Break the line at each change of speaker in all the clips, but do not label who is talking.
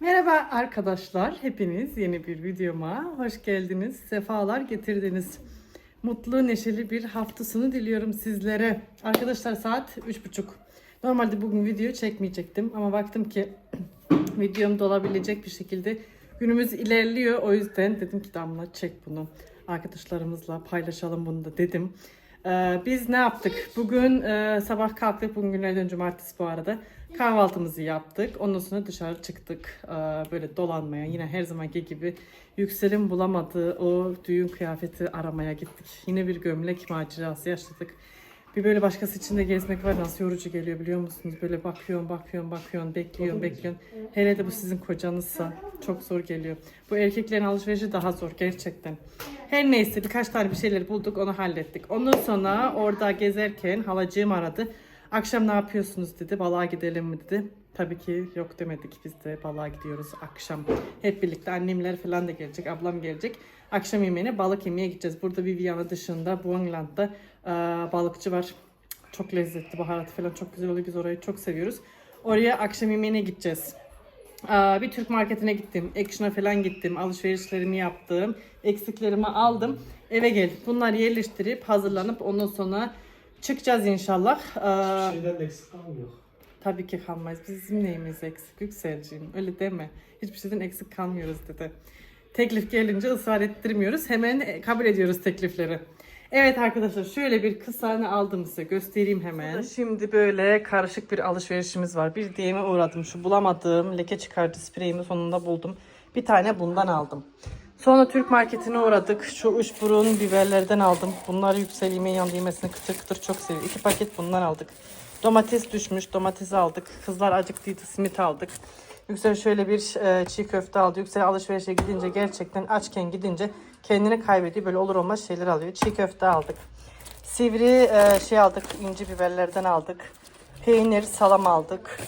Merhaba arkadaşlar, hepiniz yeni bir videoma hoş geldiniz, sefalar getirdiniz. Mutlu, neşeli bir haftasını diliyorum sizlere. Arkadaşlar saat 3.30. Normalde bugün video çekmeyecektim ama baktım ki videom dolabilecek bir şekilde günümüz ilerliyor. O yüzden dedim ki Damla çek bunu. Arkadaşlarımızla paylaşalım bunu da dedim. Ee, biz ne yaptık? Bugün e, sabah kalktık. Bugün günlerden cumartesi bu arada. Kahvaltımızı yaptık. Ondan sonra dışarı çıktık. Ee, böyle dolanmaya. Yine her zamanki gibi Yüksel'in bulamadığı o düğün kıyafeti aramaya gittik. Yine bir gömlek macerası yaşadık. Bir böyle başkası için de gezmek var nasıl yorucu geliyor biliyor musunuz? Böyle bakıyorsun, bakıyorsun, bakıyorsun, bekliyorsun, bekliyorsun. Hele de bu sizin kocanızsa çok zor geliyor. Bu erkeklerin alışverişi daha zor gerçekten. Her neyse birkaç tane bir şeyler bulduk onu hallettik. Ondan sonra orada gezerken halacığım aradı. Akşam ne yapıyorsunuz dedi. Balığa gidelim mi dedi. Tabii ki yok demedik. Biz de balığa gidiyoruz akşam. Hep birlikte annemler falan da gelecek. Ablam gelecek. Akşam yemeğine balık yemeye gideceğiz. Burada Viviana dışında Buangland'da e, balıkçı var. Çok lezzetli. Baharatı falan çok güzel oluyor. Biz orayı çok seviyoruz. Oraya akşam yemeğine gideceğiz. Aa, bir Türk marketine gittim. Action'a falan gittim. Alışverişlerimi yaptım. Eksiklerimi aldım. Eve geldik. Bunları yerleştirip hazırlanıp ondan sonra çıkacağız inşallah. Aa,
Şeyden de eksik kalmıyor.
tabii ki kalmayız. Bizim neyimiz eksik Yükselciğim? Öyle deme. Hiçbir şeyden eksik kalmıyoruz dedi. Teklif gelince ısrar ettirmiyoruz. Hemen e, kabul ediyoruz teklifleri. Evet arkadaşlar şöyle bir kısa ne aldım size göstereyim hemen. Şimdi böyle karışık bir alışverişimiz var. Bir DM'e uğradım. Şu bulamadığım leke çıkarıcı spreyimi sonunda buldum. Bir tane bundan aldım. Sonra Türk marketine uğradık. Şu uç burun biberlerden aldım. Bunlar yüksel yemeğin yanında yemesini kıtır kıtır çok seviyor. İki paket bundan aldık. Domates düşmüş. Domatesi aldık. Kızlar acıktıydı. Simit aldık. Yüksel şöyle bir e, çiğ köfte aldı. Yüksel alışverişe gidince gerçekten açken gidince kendini kaybediyor. Böyle olur olmaz şeyler alıyor. Çiğ köfte aldık. Sivri e, şey aldık. inci biberlerden aldık. Peynir, salam aldık.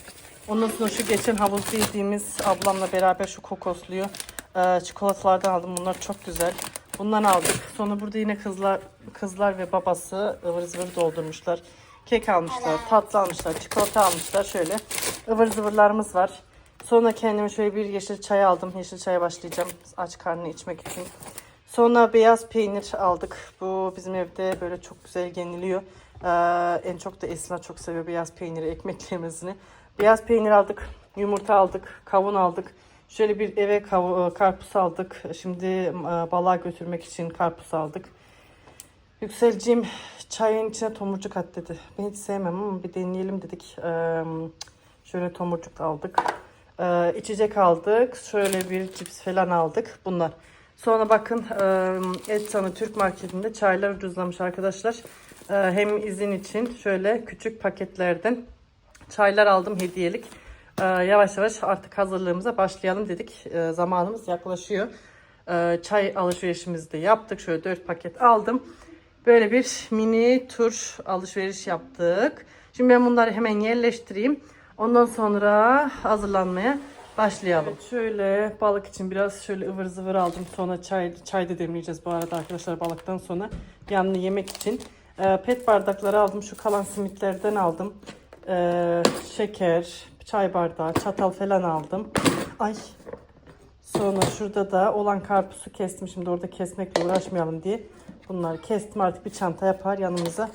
Ondan sonra şu geçen havuzda yediğimiz ablamla beraber şu kokosluyu e, çikolatalardan aldım. Bunlar çok güzel. Bundan aldık. Sonra burada yine kızlar kızlar ve babası ıvır zıvır doldurmuşlar. Kek almışlar, tatlı almışlar, çikolata almışlar. Şöyle ıvır zıvırlarımız var. Sonra kendime şöyle bir yeşil çay aldım. Yeşil çaya başlayacağım aç karnını içmek için. Sonra beyaz peynir aldık. Bu bizim evde böyle çok güzel yeniliyor. Ee, en çok da Esma çok seviyor beyaz peyniri, ekmeklerimizini. Beyaz peynir aldık, yumurta aldık, kavun aldık. Şöyle bir eve kav- karpuz aldık. Şimdi e, balığa götürmek için karpuz aldık. Yükselciğim çayın içine tomurcuk at dedi. Ben hiç sevmem ama bir deneyelim dedik. Ee, şöyle tomurcuk aldık. Ee, içecek aldık. Şöyle bir cips falan aldık. Bunlar. Sonra bakın e, Etsa'nın Türk marketinde çaylar ucuzlamış arkadaşlar. Ee, hem izin için şöyle küçük paketlerden çaylar aldım hediyelik. Ee, yavaş yavaş artık hazırlığımıza başlayalım dedik. Ee, zamanımız yaklaşıyor. Ee, çay alışverişimizi de yaptık. Şöyle 4 paket aldım. Böyle bir mini tur alışveriş yaptık. Şimdi ben bunları hemen yerleştireyim. Ondan sonra hazırlanmaya başlayalım. Evet, şöyle balık için biraz şöyle ıvır zıvır aldım. Sonra çay, çay da demleyeceğiz bu arada arkadaşlar balıktan sonra. Yanını yemek için. Ee, pet bardakları aldım. Şu kalan simitlerden aldım. Ee, şeker, çay bardağı, çatal falan aldım. Ay Sonra şurada da olan karpuzu kestim. Şimdi orada kesmekle uğraşmayalım diye. Bunları kestim artık bir çanta yapar yanımıza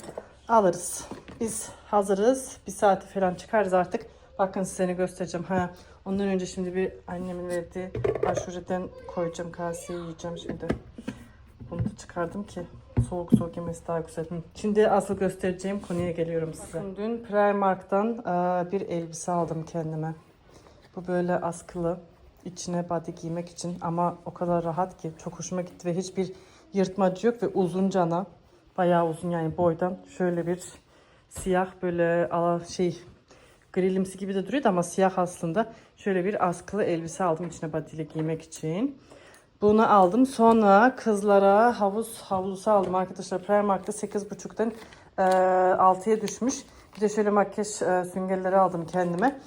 alırız. Biz hazırız. Bir saate falan çıkarız artık. Bakın size ne göstereceğim. Ha, ondan önce şimdi bir annemin verdiği aşureden koyacağım kaseye yiyeceğim şimdi. Bunu da çıkardım ki soğuk soğuk yemesi daha güzel. Hı. Şimdi asıl göstereceğim konuya geliyorum size. Bakın dün Primark'tan bir elbise aldım kendime. Bu böyle askılı. içine body giymek için ama o kadar rahat ki çok hoşuma gitti ve hiçbir yırtmacı yok ve uzun cana. Bayağı uzun yani boydan. Şöyle bir siyah böyle ala şey grilimsi gibi de duruyordu ama siyah aslında. Şöyle bir askılı elbise aldım içine ile giymek için. Bunu aldım. Sonra kızlara havuz havlusu aldım arkadaşlar. Primark'ta 8.5'tan e, 6'ya düşmüş. Bir de şöyle makyaj e, süngerleri aldım kendime.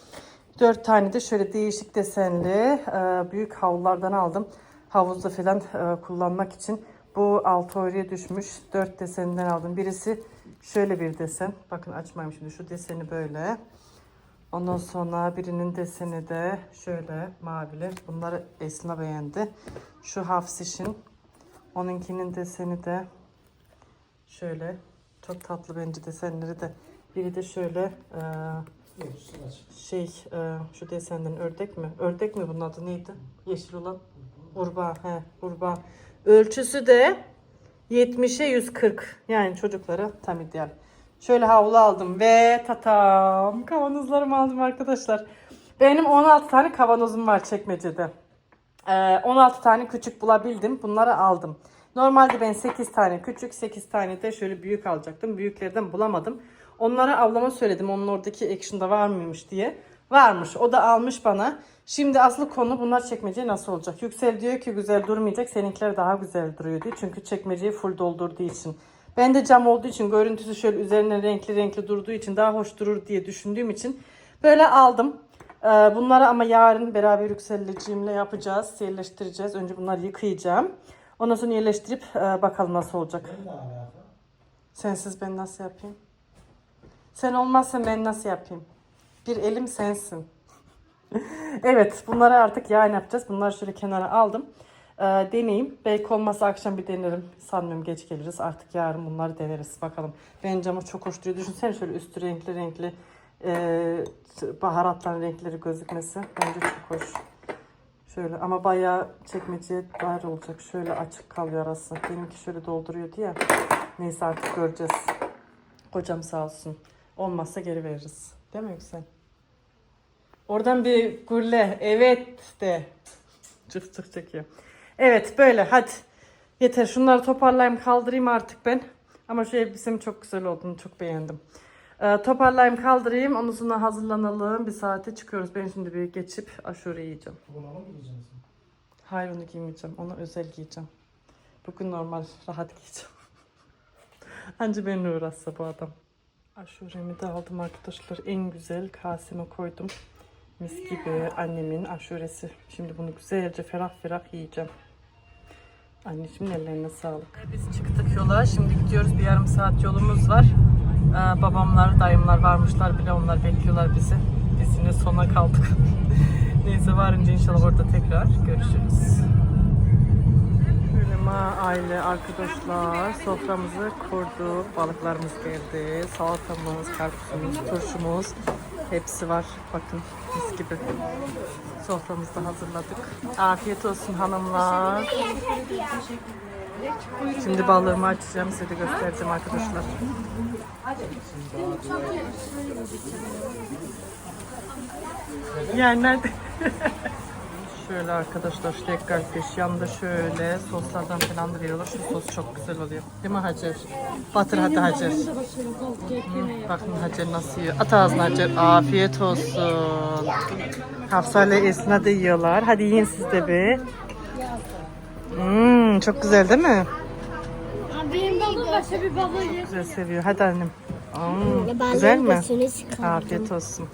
4 tane de şöyle değişik desenli e, büyük havlulardan aldım. Havuzda falan e, kullanmak için. Bu 6 euroya düşmüş. 4 deseninden aldım. Birisi şöyle bir desen. Bakın açmayayım şimdi. Şu deseni böyle. Ondan sonra birinin deseni de şöyle mavili. Bunları Esma beğendi. Şu Hafsiş'in. Onunkinin deseni de şöyle. Çok tatlı bence desenleri de. Biri de şöyle e, şey e, şu desenden ördek mi? Ördek mi bunun adı neydi? Yeşil olan. Urba. He, urba. Ölçüsü de 70'e 140. Yani çocuklara tam ideal. Şöyle havlu aldım ve tatam kavanozlarımı aldım arkadaşlar. Benim 16 tane kavanozum var çekmecede. Ee, 16 tane küçük bulabildim. Bunları aldım. Normalde ben 8 tane küçük, 8 tane de şöyle büyük alacaktım. Büyüklerden bulamadım. Onlara ablama söyledim onun oradaki action'da var mıymış diye. Varmış. O da almış bana. Şimdi aslı konu bunlar çekmeceye nasıl olacak? Yüksel diyor ki güzel durmayacak. Seninkiler daha güzel duruyor diyor. Çünkü çekmeceyi full doldurduğu için. Ben de cam olduğu için görüntüsü şöyle üzerine renkli renkli durduğu için daha hoş durur diye düşündüğüm için böyle aldım. Ee, Bunları ama yarın beraber yükseleceğimle yapacağız. Yerleştireceğiz. Önce bunları yıkayacağım. Ondan sonra yerleştirip e, bakalım nasıl olacak. Sensiz ben nasıl yapayım? Sen olmazsan ben nasıl yapayım? Bir elim sensin. evet bunları artık yarın yapacağız. Bunları şöyle kenara aldım. Ee, deneyeyim. Belki olmazsa akşam bir denerim. Sanmıyorum geç geliriz. Artık yarın bunları deneriz. Bakalım. Bence ama çok hoş duruyor. Düşünsene şöyle üstü renkli renkli e, baharatların renkleri gözükmesi. Bence çok hoş. Şöyle ama bayağı çekmeceye dar olacak. Şöyle açık kalıyor arası. Benimki şöyle dolduruyordu ya. Neyse artık göreceğiz. Kocam sağ olsun. Olmazsa geri veririz. Değil mi Yüksel? Oradan bir gurle. Evet de. Çık çık çekiyor. Evet böyle hadi. Yeter şunları toparlayayım kaldırayım artık ben. Ama şu elbisem çok güzel olduğunu çok beğendim. Ee, toparlayayım kaldırayım. Ondan sonra hazırlanalım. Bir saate çıkıyoruz. Ben şimdi bir geçip aşure yiyeceğim.
Bunu mı giyeceksin?
Hayır onu giymeyeceğim. Onu özel giyeceğim. Bugün normal rahat giyeceğim. Anca beni uğraşsa bu adam. Aşuremi de aldım arkadaşlar. En güzel kaseme koydum. Mis gibi annemin aşuresi. Şimdi bunu güzelce ferah ferah yiyeceğim. Anneciğimin ellerine sağlık. Biz çıktık yola. Şimdi gidiyoruz. Bir yarım saat yolumuz var. Ee, babamlar, dayımlar varmışlar bile. Onlar bekliyorlar bizi. Biz yine sona kaldık. Neyse varınca inşallah orada tekrar görüşürüz. Böyle ma aile arkadaşlar soframızı kurduk. Balıklarımız geldi. Salatamız, karpuzumuz, turşumuz hepsi var. Bakın mis gibi. Soframızı hazırladık. Afiyet olsun hanımlar. Şimdi balığımı açacağım. Size de göstereceğim arkadaşlar. Yani nerede? Şöyle arkadaşlar ştekkarfiş yanında şöyle soslardan falan da veriyorlar. Şu sos çok güzel oluyor. Değil mi Hacer? Batır hadi Hacer. Hı, bakın Hacer nasıl yiyor. At ağzına Hacer. Afiyet olsun. Hafsa ile Esna da yiyorlar. Hadi yiyin siz de bir. Hmm, çok güzel değil mi?
Benim başka bir baba yiyor.
Güzel seviyor. Hadi annem. Hmm, güzel mi? Afiyet olsun.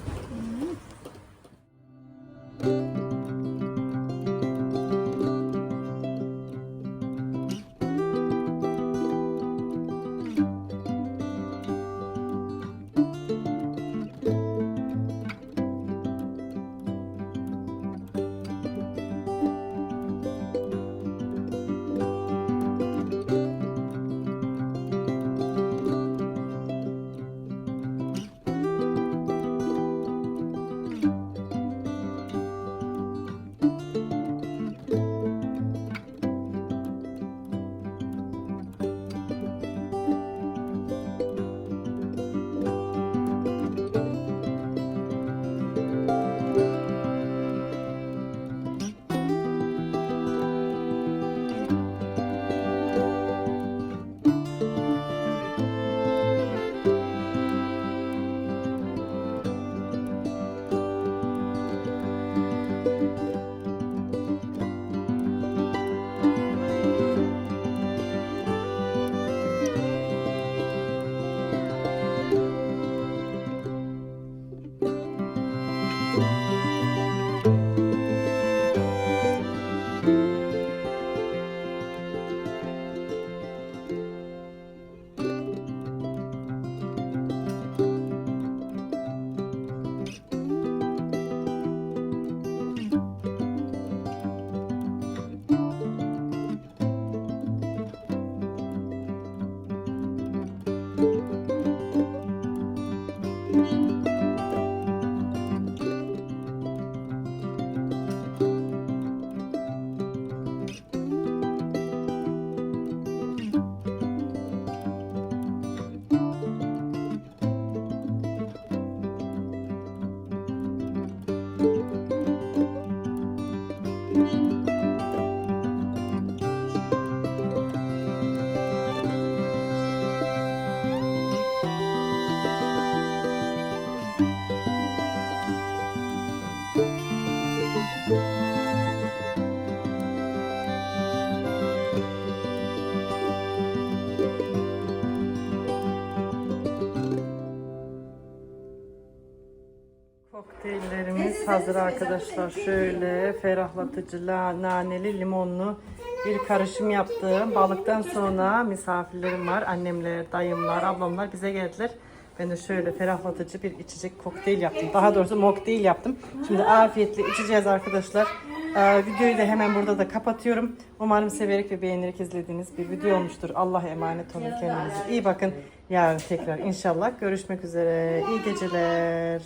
Hazır arkadaşlar. Şöyle ferahlatıcı, la- naneli, limonlu bir karışım yaptım. Balıktan sonra misafirlerim var. Annemler, dayımlar, ablamlar bize geldiler. Ben de şöyle ferahlatıcı bir içecek kokteyl yaptım. Daha doğrusu mocktail yaptım. Şimdi afiyetle içeceğiz arkadaşlar. Ee, videoyu da hemen burada da kapatıyorum. Umarım severek ve beğenerek izlediğiniz bir video olmuştur. Allah'a emanet olun. Kendinize iyi bakın. Yarın tekrar inşallah görüşmek üzere. İyi geceler.